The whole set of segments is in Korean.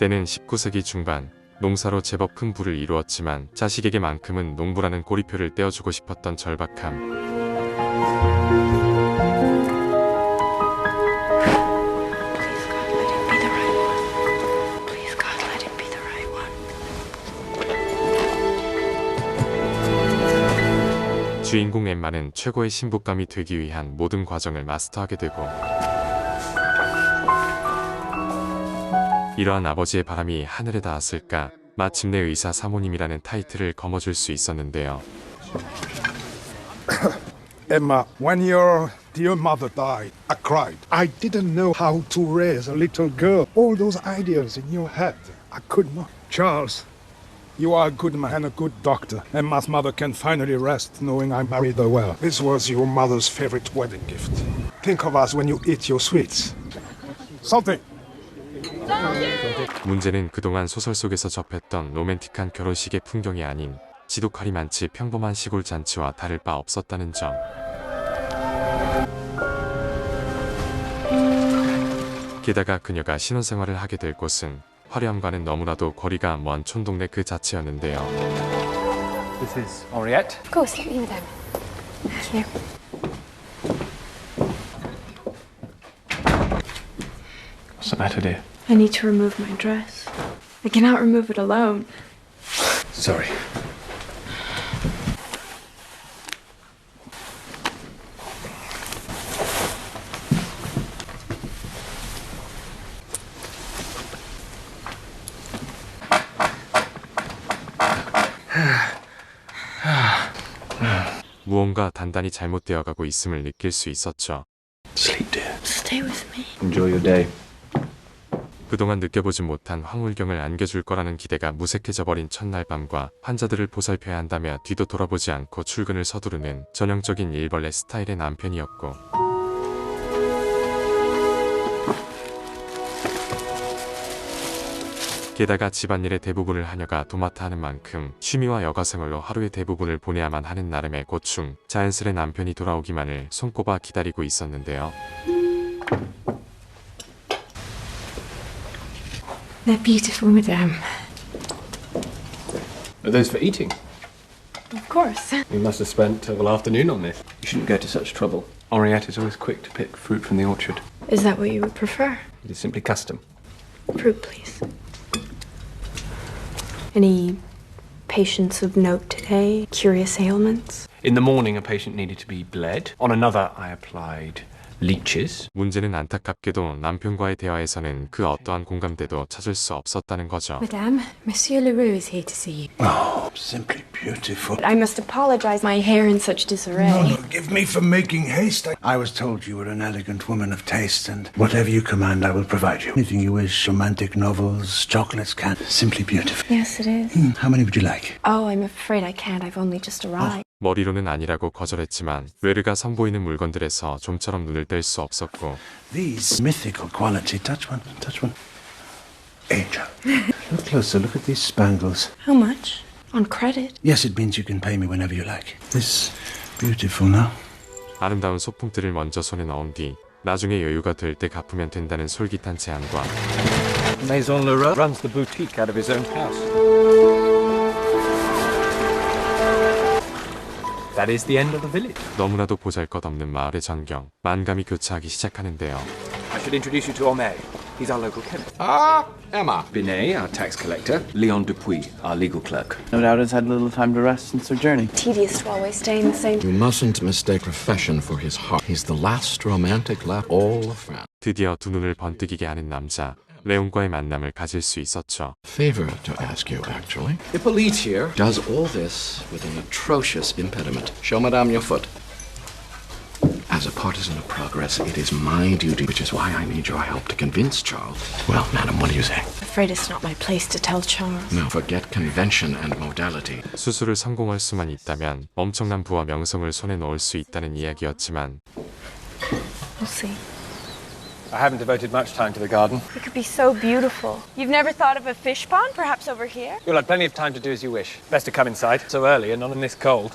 때는 19세기 중반 농사로 제법 큰 부를 이루었지만 자식에게만큼은 농부라는 고리표를 떼어주고 싶었던 절박함. 주인공 엠마는 최고의 신부감이 되기 위한 모든 과정을 마스터하게 되고 이러한 아버지의 바람이 하늘에 닿았을까 마침내 의사 사모님이라는 타이틀을 거머쥘 수 있었는데요. Emma, when your dear mother died, I cried. I didn't know how to raise a little girl. All those ideas in your head, I could not. Charles, you are a good man and a good doctor. Emma's mother can finally rest knowing I married her well. This was your mother's favorite wedding gift. Think of us when you eat your sweets. Something. 문제는 그동안 소설 속에서 접했던 로맨틱한 결혼식의 풍경이 아닌 지독하리 많지 평범한 시골 잔치와 다를 바 없었다는 점. 게다가 그녀가 신혼생활을 하게 될 곳은 화려함과는 너무나도 거리가 먼 촌동네 그 자체였는데요. This is Henriette. Of course, let me with them. Thank you. What's the matter, dear? I need to remove my dress. I cannot remove it alone. Sorry. 무언가 단단히 잘못되어 가고 있음을 느낄 수 있었죠. Sleep, dear. Stay with me. Enjoy your day. 그동안 느껴보지 못한 황홀경을 안겨줄 거라는 기대가 무색해져 버린 첫날 밤과 환자들을 보살펴야 한다며 뒤도 돌아보지 않고 출근을 서두르는 전형적인 일벌레 스타일의 남편이었고 게다가 집안일의 대부분을 하녀가 도맡아 하는 만큼 취미와 여가생활로 하루의 대부분을 보내야만 하는 나름의 고충 자연스레 남편이 돌아오기만을 손꼽아 기다리고 있었는데요. They're beautiful, madame. Are those for eating? Of course. You must have spent a whole afternoon on this. You shouldn't go to such trouble. Henriette is always quick to pick fruit from the orchard. Is that what you would prefer? It is simply custom. Fruit, please. Any patients of note today? Curious ailments? In the morning, a patient needed to be bled. On another, I applied leeches. 문제는 안타깝게도 남편과의 대화에서는 그 어떠한 공감대도 찾을 수 없었다는 거죠. Madame, Monsieur Leroux is here to see you. Oh, simply beautiful. I must apologize. My hair in such disarray. No, no, forgive me for making haste. I, I was told you were an elegant woman of taste, and whatever you command, I will provide you. Anything you wish romantic novels, chocolates, can. Simply beautiful. Yes, it is. Hmm, How many would you like? Oh, I'm afraid I can't. I've only just arrived. 머리로는 아니라고 거절했지만 뇌르가 선보이는 물건들에서 좀처럼 눈을 뗄 수 없었고 These mythical quality. Touch one, touch one. Angel. look closer, look at these spangles. How much? On credit? Yes, it means you can pay me whenever you like. This beautiful now. 아름다운 소품들을 먼저 손에 넣은 뒤 나중에 여유가 될 때 갚으면 된다는 솔깃한 제안과 Maison Leroux runs the boutique out of his own house. That is the end of the village. 너무나도 보잘것없는 마을의 전경 만감이 교차하기 시작하는데요. I should introduce you to Omer. He's our local chemist. Ah, Emma. Binet, our tax collector. Leon Dupuis, our legal clerk. No doubt has had little time to rest since her journey. Tedious while we're staying the same. You mustn't mistake profession for his heart. He's the last romantic left all of France. 드디어 두 눈을 번뜩이게 하는 남자 레온과의 만남을 가질 수 있었죠. Favor to ask you, actually. Hippolyte here does all this with an atrocious impediment. Show Madame your foot. As a partisan of progress, it is my duty, which is why I need your help to convince Charles. Well, Madam, what do you say? afraid it's not my place to tell Charles. No, forget convention and modality. 수술을 성공할 수만 있다면 엄청난 부와 명성을 손에 넣을 수 있다는 이야기였지만 We'll see. I haven't devoted much time to the garden. It could be so beautiful. You've never thought of a fish pond, perhaps over here? You'll have plenty of time to do as you wish. Best to come inside so early and not in this cold.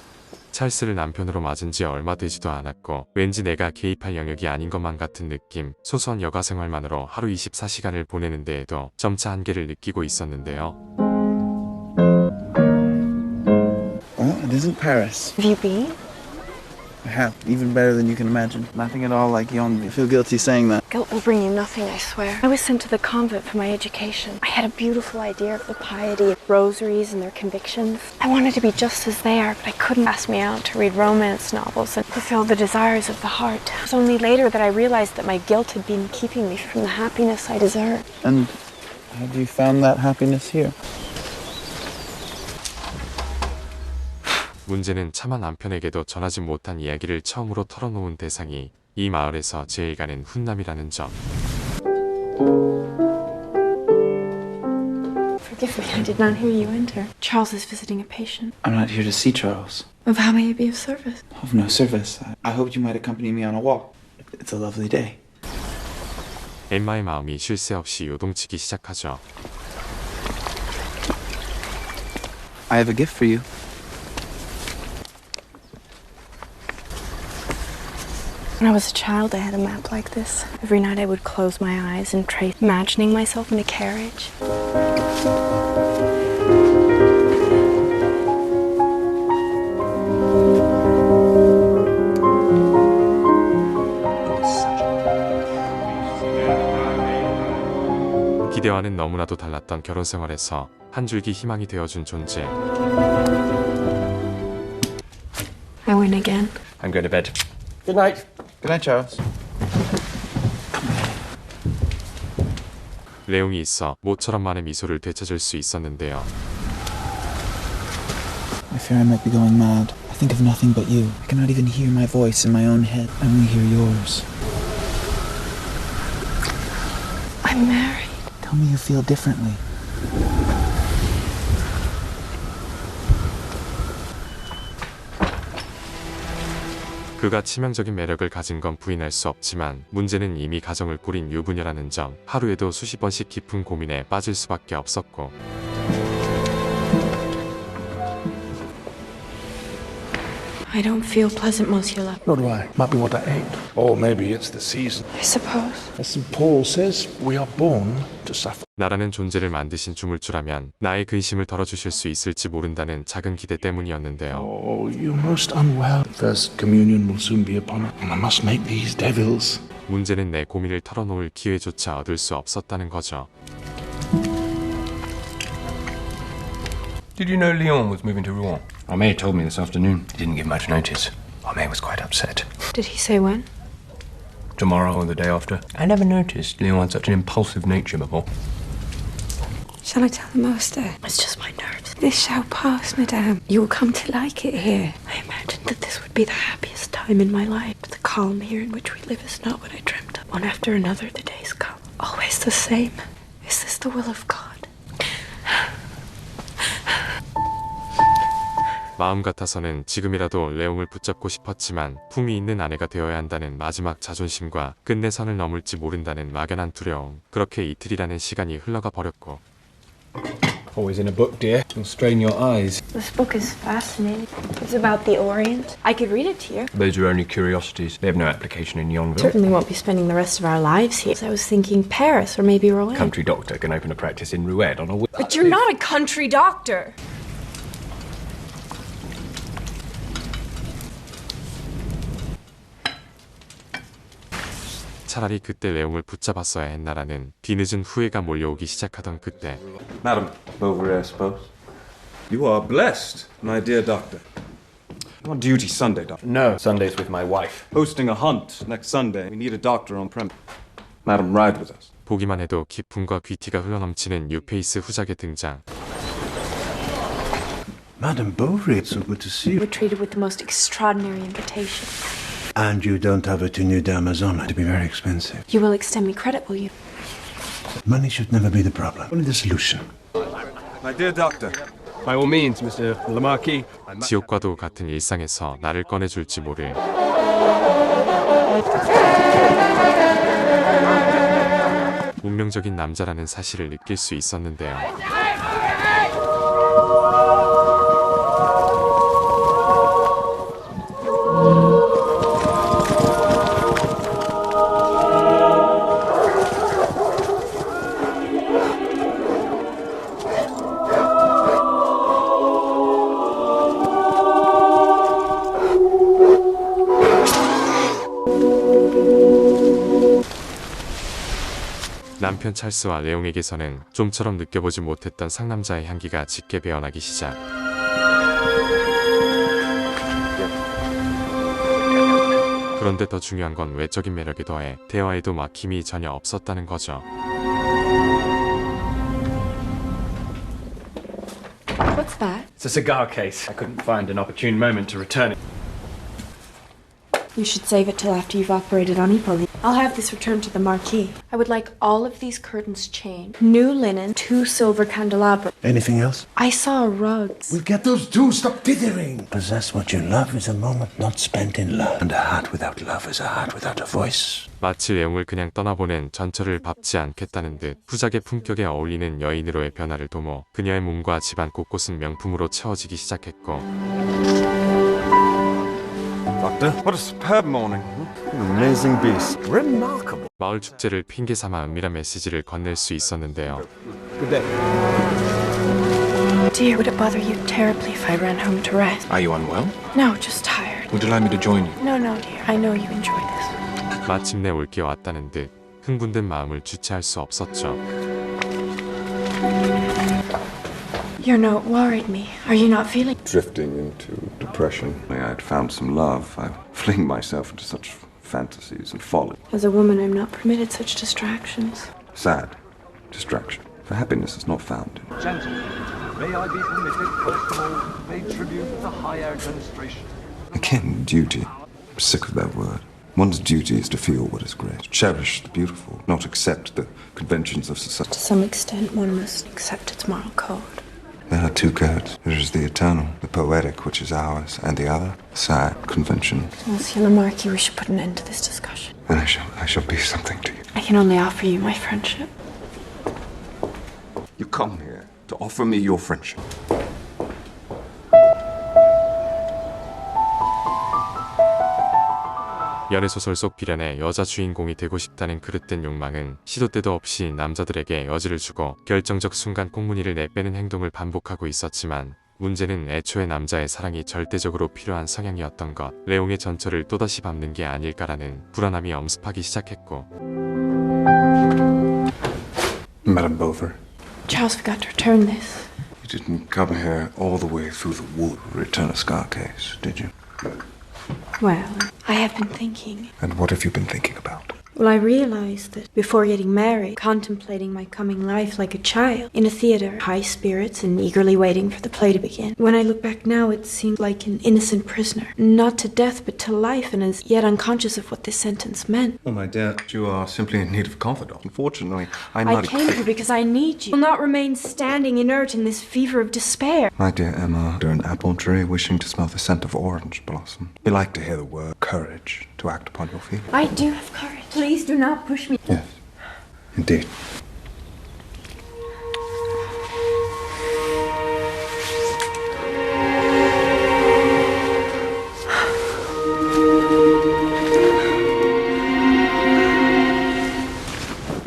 찰스를 남편으로 맞은 지 얼마 되지도 않았고 왠지 내가 개입할 영역이 아닌 것만 같은 느낌 소소한 여가 생활만으로 하루 24시간을 보내는 데에도 점차 한계를 느끼고 있었는데요. Well, it isn't Paris. Have you been? I have. Even better than you can imagine. Nothing at all like Yonville. I feel guilty saying that. Guilt will bring you nothing, I swear. I was sent to the convent for my education. I had a beautiful idea of the piety of rosaries and their convictions. I wanted to be just as they are, but I couldn't ask me out to read romance novels and fulfill the desires of the heart. It was only later that I realized that my guilt had been keeping me from the happiness I deserved. And have you found that happiness here? 문제는 차마 남편에게도 전하지 못한 이야기를 처음으로 털어놓은 대상이 이 마을에서 제일 가는 훈남이라는 점. Forgive me, I did not hear you enter. Charles is visiting a patient. I'm not here to see Charles. Of how may I be of service? Of no service. I, I hoped you might accompany me on a walk. It's a lovely day. 엠마의 마음이 쉴 새 없이 요동치기 시작하죠. I have a gift for you. When I was a child, I had a map like this. Every night I would close my eyes and trace, imagining myself in a carriage. 기대와는 너무나도 달랐던 결혼 생활에서 한 줄기 희망이 되어준 존재. I win again. I'm going to bed. Good night. Good night, Charles. 레옹이 있어 모처럼만의 미소를 되찾을 수 있었는데요. I fear I might be going mad. I think of nothing but you. I cannot even hear my voice in my own head. I only hear yours. I'm married. Tell me you feel differently. 그가 치명적인 매력을 가진 건 부인할 수 없지만 문제는 이미 가정을 꾸린 유부녀라는 점. 하루에도 수십 번씩 깊은 고민에 빠질 수밖에 없었고 I don't feel pleasant, Monsieur Le. Nor do I. Might be what I ate. Or maybe it's the season. I suppose. As St. Paul says, we are born to suffer. 나라는 존재를 만드신 주물주라면 나의 근심을 덜어주실 수 있을지 모른다는 작은 기대 때문이었는데요. Oh, you're most unwell. First communion will soon be upon us, and I must make these devils. 문제는 내 고민을 털어놓을 기회조차 얻을 수 없었다는 거죠. Did you know Lyon was moving to Rouen? Armée told me this afternoon. He didn't give much notice. Armée was quite upset. Did he say when? Tomorrow or the day after. I never noticed Lyon had such an impulsive nature before. Shall I tell the master? It's just my nerves. This shall pass, madame. You will come to like it here. I imagined that this would be the happiest time in my life. But the calm here in which we live is not what I dreamt of. One after another, the days come. Always the same. Is this the will of God? 마음 같아서는 지금이라도 레옹을 붙잡고 싶었지만 품이 있는 아내가 되어야 한다는 마지막 자존심과 끝내 선을 넘을지 모른다는 막연한 두려움. 그렇게 이틀이라는 시간이 흘러가 버렸고 Always in a book, dear. You'll strain your eyes. This book is fascinating. It's about the Orient. I could read it to you. Those are only curiosities. They have no application in Yonville. Certainly won't be spending the rest of our lives here. I was thinking Paris or maybe Rouen. Country doctor can open a practice in Rouen on a. But you're not a country doctor. 차라리 그때 레옹을 붙잡았어야 했나라는 뒤늦은 후회가 몰려오기 시작하던 그때 Madam Bovary, I suppose. You are blessed, my dear doctor. On duty Sunday, doctor. No, Sundays with my wife. Hosting a hunt next Sunday. We need a doctor on premise. Madam, ride with us. 보기만 해도 기품과 귀티가 흘러넘치는 뉴페이스 후작의 등장 Madam Bovary, it's so good to see you. We're treated with the most extraordinary invitation. And you don't have a tenue d'Amazon. It'd be very expensive. You will extend me credit, will you? Money should never be the problem, only the solution. My dear doctor. By all means, Mr. Le Marquis. 지옥과도 같은 일상에서 나를 꺼내줄지 모를 운명적인 남자라는 사실을 느낄 수 있었는데요. 남편 찰스와 레옹에게서는 좀처럼 느껴보지 못했던 상남자의 향기가 짙게 배어나기 시작. 그런데 더 중요한 건 외적인 매력에 더해 대화에도 막힘이 전혀 없었다는 거죠. What's that? It's a cigar case. I couldn't find an opportune moment to return it. You should save it till after you've operated on Hippolyte. I'll have this returned to the Marquis. I would like all of these curtains changed. New linen, two silver candelabra. Anything else? I saw rugs. We'll get those two. Stop dithering. Possess what you love is a moment not spent in love. And a heart without love is a heart without a voice. 마치 레옹을 그냥 떠나보낸 전철을 밟지 않겠다는 듯 후작의 품격에 어울리는 여인으로의 변화를 도모 그녀의 몸과 집안 곳곳은 명품으로 채워지기 시작했고 Doctor, what a superb morning. An amazing beast. Remarkable. 마을 축제를 핑계 삼아 은밀한 메시지를 건넬 수 있었는데요. Good day. Dear, would it bother you terribly if I ran home to rest? Are you unwell? No, just tired. Would you like me to join you? No, no, dear. I know you enjoy this. 마침내 올게 왔다는 듯 흥분된 마음을 주체할 수 없었죠. Your note worried me. Are you not feeling? Drifting into depression. I had found some love. I fling myself into such fantasies and folly. As a woman, I'm not permitted such distractions. Sad. Distraction. For happiness is not found in Gentlemen, may I be permitted first of all to pay tribute to the higher administration? Again, duty. I'm sick of that word. One's duty is to feel what is great, cherish the beautiful, not accept the conventions of society. To some extent, one must accept its moral code. There are two codes. There is the eternal, the poetic, which is ours, and the other, sad, conventional. Monsieur le Marquis, we should put an end to this discussion. Then I shall, I shall be something to you. I can only offer you my friendship. You come here to offer me your friendship. 연애소설 속 비련의 여자 주인공이 되고 싶다는 그릇된 욕망은 시도 때도 없이 남자들에게 여지를 주고 결정적 순간 꽁무니를 내빼는 행동을 반복하고 있었지만 문제는 애초에 남자의 사랑이 절대적으로 필요한 성향이었던 것 레옹의 전철을 또다시 밟는 게 아닐까라는 불안함이 엄습하기 시작했고 Madame Beaufort, Charles forgot to return this. you didn't come here all the way through the wood to return a scar case, did you? Well, I have been thinking. And what have you been thinking about? Well, I realized that before getting married, contemplating my coming life like a child in a theater, high spirits and eagerly waiting for the play to begin. When I look back now, it seemed like an innocent prisoner, not to death but to life, and as yet unconscious of what this sentence meant. Oh, my dear, you are simply in need of a confidant. Unfortunately, I'm I came here because I need you. Will not remain standing inert in this fever of despair. My dear Emma, under an apple tree wishing to smell the scent of orange blossom. You like to hear the word courage to act upon your feelings. I do have courage. Please do not push me. Yes, indeed.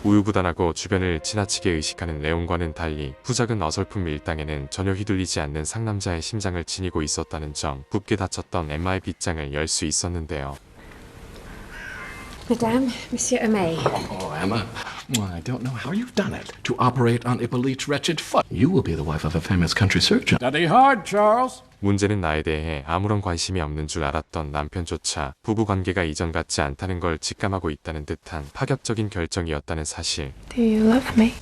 우유부단하고 주변을 지나치게 의식하는 레옹과는 달리 후작은 어설픈 밀당에는 전혀 휘둘리지 않는 상남자의 심장을 지니고 있었다는 점 굳게 닫혔던 엠마의 빗장을 열 수 있었는데요. Madame, Monsieur Aimé. Oh, Emma. Well, I don't know how you've done it to operate on Hippolyte's wretched foot. You will be the wife of a famous country surgeon. Study hard, Charles. 문제는 나에 대해 아무런 관심이 없는 줄 알았던 남편조차 부부 관계가 이전 같지 않다는 걸 직감하고 있다는 듯한 파격적인 결정이었다는 사실. Do you love me?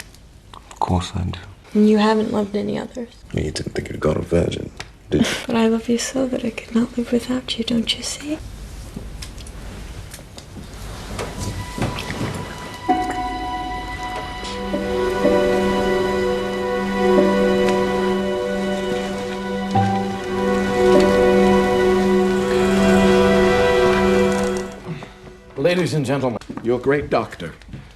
Of course I do. And you haven't loved any others. You didn't think you'd got a virgin, did you? But I love you so that I could not live without you, don't you see? Ladies and gentlemen, your great doctor,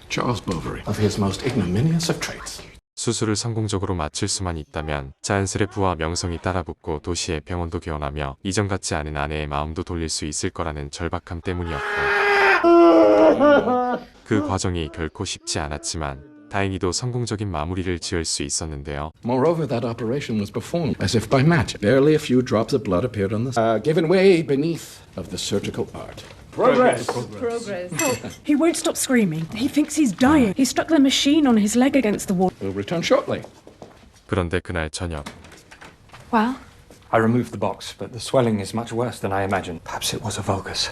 Charles Bovary, of his most ignominious of traits. 수술을 성공적으로 마칠 수만 있다면 자연스레 부와 명성이 따라붙고 도시의 병원도 개원하며 이전 같지 않은 아내의 마음도 돌릴 수 있을 거라는 절박함 때문이었고 그 과정이 결코 쉽지 않았지만 다행히도 성공적인 마무리를 지을 수 있었는데요. Moreover, that operation was performed as if by magic. Barely a few drops of blood appeared on the uh, given way beneath of the surgical art. Progress. He won't stop screaming. He thinks he's dying. He stuck the machine on his leg against the wall. We'll return shortly. 그런데 그날 저녁 Well, I removed the box, but the swelling is much worse than I imagined. Perhaps it was a vulgus.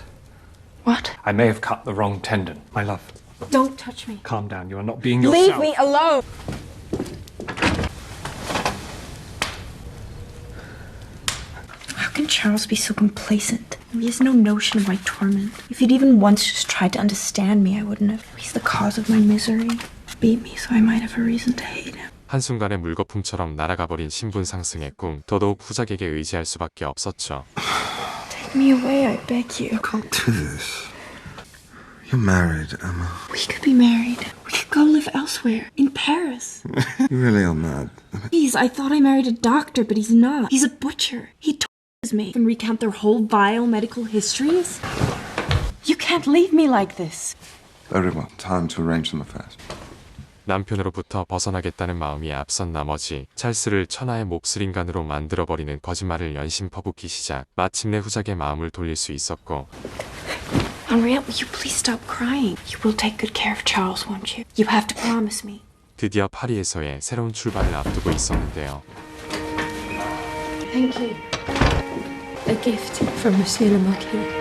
what? I may have cut the wrong tendon. My love, Don't touch me. calm down. You are not being Leave yourself. me alone. can Charles be so complacent? He has no notion of my torment. If he'd even once just tried to understand me, I wouldn't have. He's the cause of my misery. Beat me so I might have a reason to hate him. 한순간에 물거품처럼 날아가 버린 신분 상승의 꿈 더더욱 후작에게 의지할 수밖에 없었죠. Take me away, I beg you. Can't do this. You're married, Emma. We could be married. We could go live elsewhere. In Paris. You really are mad. Please, I thought I married a doctor, but he's not. He's a butcher. He tortures me and recount their whole vile medical histories. You can't leave me like this. Very well. Time to arrange some affairs. 남편으로부터 벗어나겠다는 마음이 앞선 나머지 찰스를 천하의 몹쓸 인간으로 만들어버리는 거짓말을 연신 퍼붓기 시작 마침내 후작의 마음을 돌릴 수 있었고 Henriette, will you please stop crying? You will take good care of Charles, won't you? You have to promise me. 드디어 파리에서의 새로운 출발을 앞두고 있었는데요. Thank you. A gift from Monsieur le Marquis.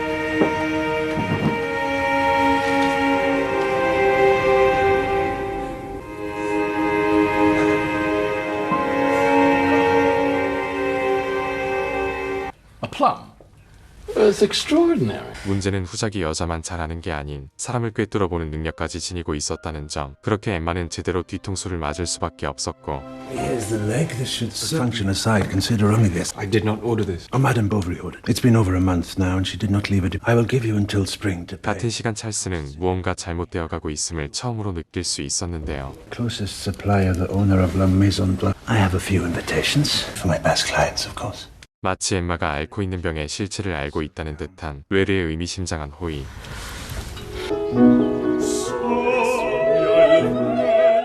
문제는 후작이 여자만 잘하는 게 아닌 사람을 꿰뚫어 보는 능력까지 지니고 있었다는 점. 그렇게 엠마는 제대로 뒤통수를 맞을 수밖에 없었고 Here's the leg. This should function aside. Consider only this. I did not order this. Oh, Madame Bovary ordered. It's been over a month now, and she did not leave it. I will give you until spring to pay. 같은 시간 찰스는 무언가 잘못되어 가고 있음을 처음으로 느낄 수 있었는데요. Closest supplier, the owner of La Maison Blanche. I have a few invitations for my past clients, of course. 마치 엠마가 앓고 있는 병의 실체를 알고 있다는 듯한 외래의 의미심장한 호의.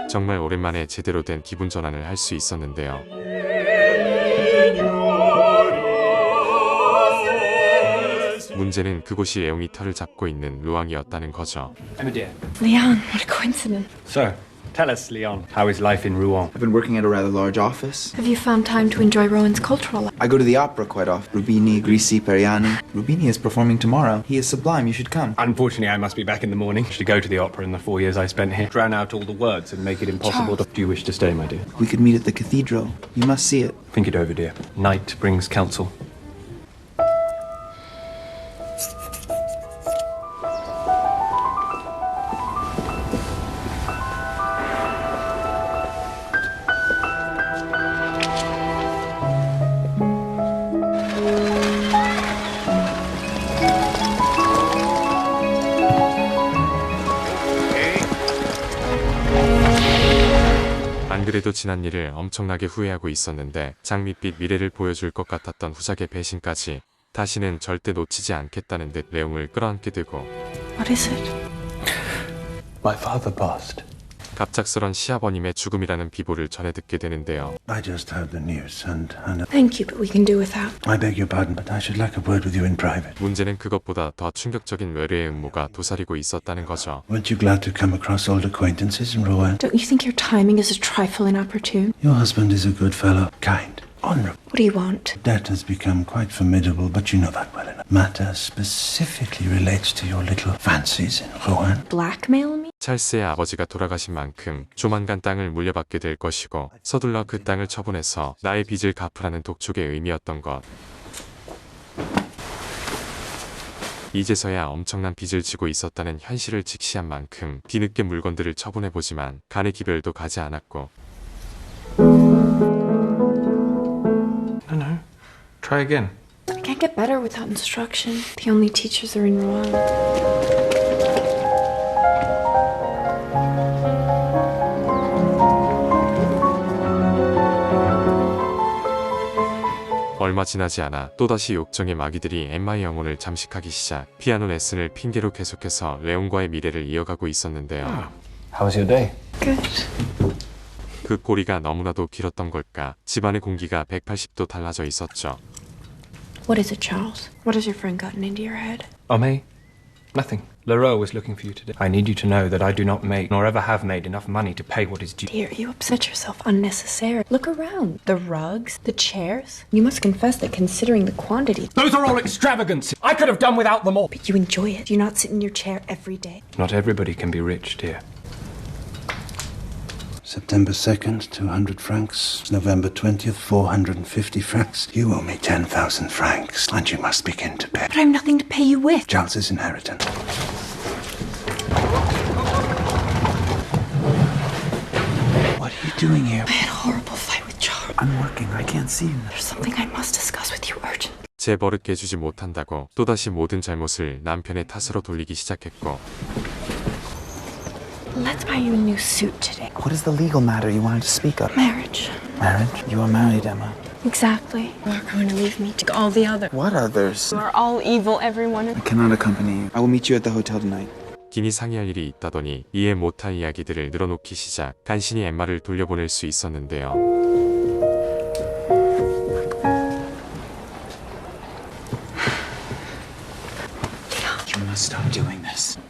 정말 오랜만에 제대로 된 기분 전환을 할 수 있었는데요. 문제는 그곳이 애용이 털을 잡고 있는 루앙이었다는 거죠. Leon, what a coincidence. So, tell us, Leon, how is life in Rouen? I've been working at a rather large office. Have you found time to enjoy Rowan's cultural life? I go to the opera quite often. Rubini, Grisi, Periani. Rubini is performing tomorrow. He is sublime. You should come. Unfortunately, I must be back in the morning to go to the opera in the four years I spent here. Drown out all the words and make it impossible to. Do you wish to stay, my dear? We could meet at the cathedral. You must see it. Think it over, dear. Night brings counsel. 그래도 지난 일을 엄청나게 후회하고 있었는데 장밋빛 미래를 보여줄 것 같았던 후작의 배신까지 다시는 절대 놓치지 않겠다는 듯 레옹을 끌어안게 되고 What is it? My father passed. 갑작스런 시아버님의 죽음이라는 비보를 전해 듣게 되는데요. I just heard the news, and, and Thank you, but we can do without. I beg your pardon, but I should like a word with you in private. 문제는 그것보다 더 충격적인 외래의 음모가 도사리고 있었다는 거죠. Weren't you glad to come across old acquaintances in Rouen? Don't you think your timing is a trifle inopportune? Your husband is a good fellow, kind, honorable. What do you want? That has become quite formidable, but you know that well enough. Matter specifically relates to your little fancies in Rouen. Blackmail me? 찰스의 아버지가 돌아가신 만큼 조만간 땅을 물려받게 될 것이고 서둘러 그 땅을 처분해서 나의 빚을 갚으라는 독촉의 의미였던 것. 이제서야 엄청난 빚을 지고 있었다는 현실을 직시한 만큼 뒤늦게 물건들을 처분해보지만 간의 기별도 가지 않았고 No, no. Try again. I can't get better without instruction. The only teachers are in Rouen. 얼마 지나지 않아 또다시 욕정의 마귀들이 엠마의 영혼을 잠식하기 시작 피아노 레슨을 핑계로 계속해서 레온과의 미래를 이어가고 있었는데요. How was your day? Good. 그 꼬리가 너무나도 길었던 걸까 집안의 공기가 180도 달라져 있었죠. What is it, Charles? What has your friend gotten into your head? Ome, Nothing. Leroux was looking for you today. I need you to know that I do not make, nor ever have made, enough money to pay what is due. Dear, you upset yourself unnecessarily. Look around. The rugs, the chairs. You must confess that considering the quantity. Those are all extravagances. I could have done without them all. But you enjoy it. Do you not sit in your chair every day? Not everybody can be rich, dear. September 2nd, 200 francs. November 20th, 450 francs. You owe me 10,000 francs, and you must begin to pay. But I have nothing to pay you with. Charles's inheritance. What are you doing here? I had a horrible fight with Charles. I'm working. I can't see you. There's something I must discuss with you urgently. 제 버릇 깨주지 못한다고 또다시 모든 잘못을 남편의 탓으로 돌리기 시작했고 Let's buy you a new suit today. What is the legal matter you wanted to speak of? Marriage. Marriage? You are married, Emma. Exactly. You are going to leave me to all the other. What others? You are all evil, every one of I cannot accompany you. I will meet you at the hotel tonight. 긴이 상의할 일이 있다더니 이해 못할 이야기들을 늘어놓기 시작 간신히 엠마를 돌려보낼 수 있었는데요.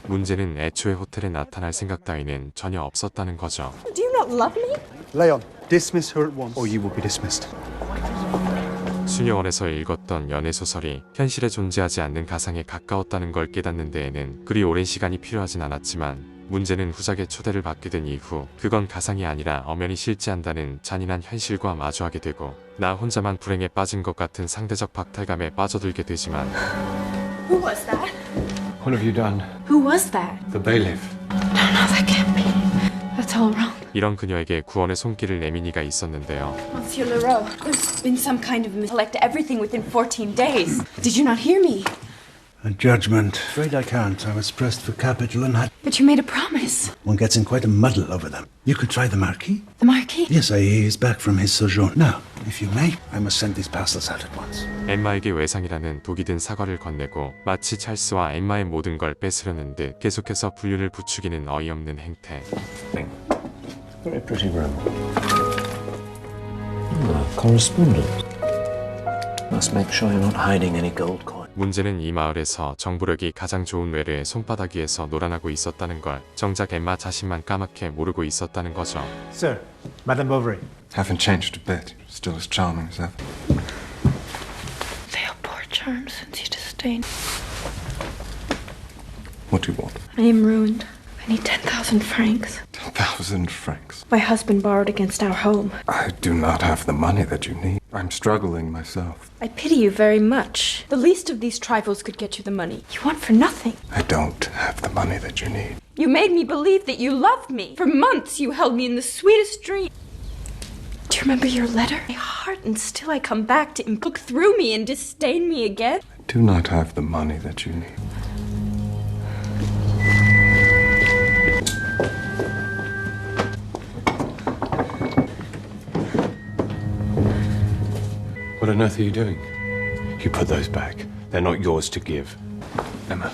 문제는 애초에 호텔에 나타날 생각 따위는 전혀 없었다는 거죠. Do you not love me? Leon, dismiss her at once, or you will be dismissed. 수녀원에서 읽었던 연애 소설이 현실에 존재하지 않는 가상에 가까웠다는 걸 깨닫는 데에는 그리 오랜 시간이 필요하진 않았지만 문제는 후작의 초대를 받게 된 이후 그건 가상이 아니라 엄연히 실제한다는 잔인한 현실과 마주하게 되고 나 혼자만 불행에 빠진 것 같은 상대적 박탈감에 빠져들게 되지만 Who was that? What have you done? Who was that? The bailiff. No, no, that can't be. That's all wrong. 이런 그녀에게 구원의 손길을 내민 이가 있었는데요. Monsieur Leroux, there's been some kind of mis- collect everything within 14 days. Did you not hear me? A judgment. Afraid I can't. I was pressed for capital and had. But you made a promise. One gets in quite a muddle over them. You could try the Marquis. The Marquis? Yes, I hear he's back from his sojourn. Now, If you may, I must send these parcels out at once. 엠마에게 외상이라는 독이 든 사과를 건네고 마치 찰스와 엠마의 모든 걸 뺏으려는 듯 계속해서 불륜을 부추기는 어이없는 행태. Very pretty room. Ah, correspondence. Must make sure you're not hiding any gold coin. 문제는 이 마을에서 정부력이 가장 좋은 외래의 손바닥 위에서 놀아나고 있었다는 걸 정작 엠마 자신만 까맣게 모르고 있었다는 거죠. Sir, Madame Bovary. Haven't changed a bit. Still as charming as ever. They are poor charms since you disdain. What do you want? I am ruined. I need 10,000 francs. A thousand francs. My husband borrowed against our home. I do not have the money that you need. I'm struggling myself. I pity you very much. The least of these trifles could get you the money. You want for nothing. I don't have the money that you need. You made me believe that you loved me. For months, you held me in the sweetest dream. Do you remember your letter? My heart, and still I come back to him. look through me and disdain me again. I do not have the money that you need. What on earth are you doing? You put those back. They're not yours to give. Emma.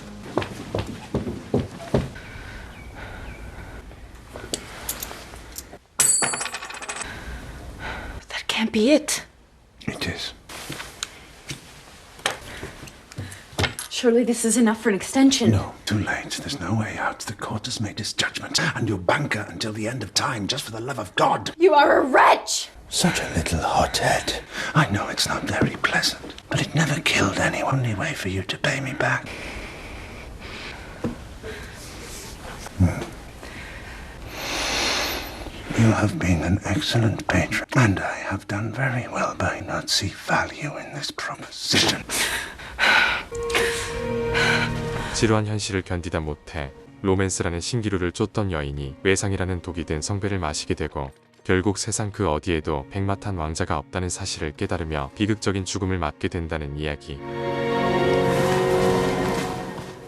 Can't be it. It is. Surely this is enough for an extension. No, too late. There's no way out. The court has made its judgment, and you'll banker until the end of time, just for the love of God. You are a wretch! Such a little hothead. I know it's not very pleasant, but it never killed anyone. Only way for you to pay me back. You have been an excellent patron, and I have done very well by not see value in this proposition. 지루한 현실을 견디다 못해 로맨스라는 신기루를 쫓던 여인이 외상이라는 독이 든 성배를 마시게 되고 결국 세상 그 어디에도 백마탄 왕자가 없다는 사실을 깨달으며 비극적인 죽음을 맞게 된다는 이야기.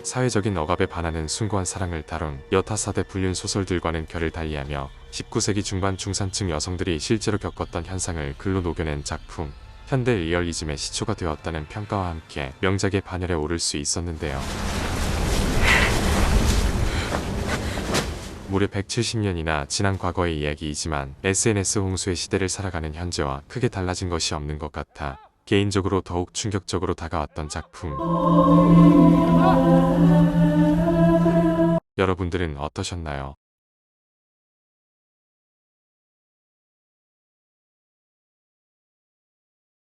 사회적인 억압에 반하는 숭고한 사랑을 다룬 여타사대 불륜 소설들과는 결을 달리하며 19세기 중반 중산층 여성들이 실제로 겪었던 현상을 글로 녹여낸 작품. 현대 리얼리즘의 시초가 되었다는 평가와 함께 명작의 반열에 오를 수 있었는데요. 무려 170년이나 지난 과거의 이야기이지만 SNS 홍수의 시대를 살아가는 현재와 크게 달라진 것이 없는 것 같아 개인적으로 더욱 충격적으로 다가왔던 작품. 여러분들은 어떠셨나요?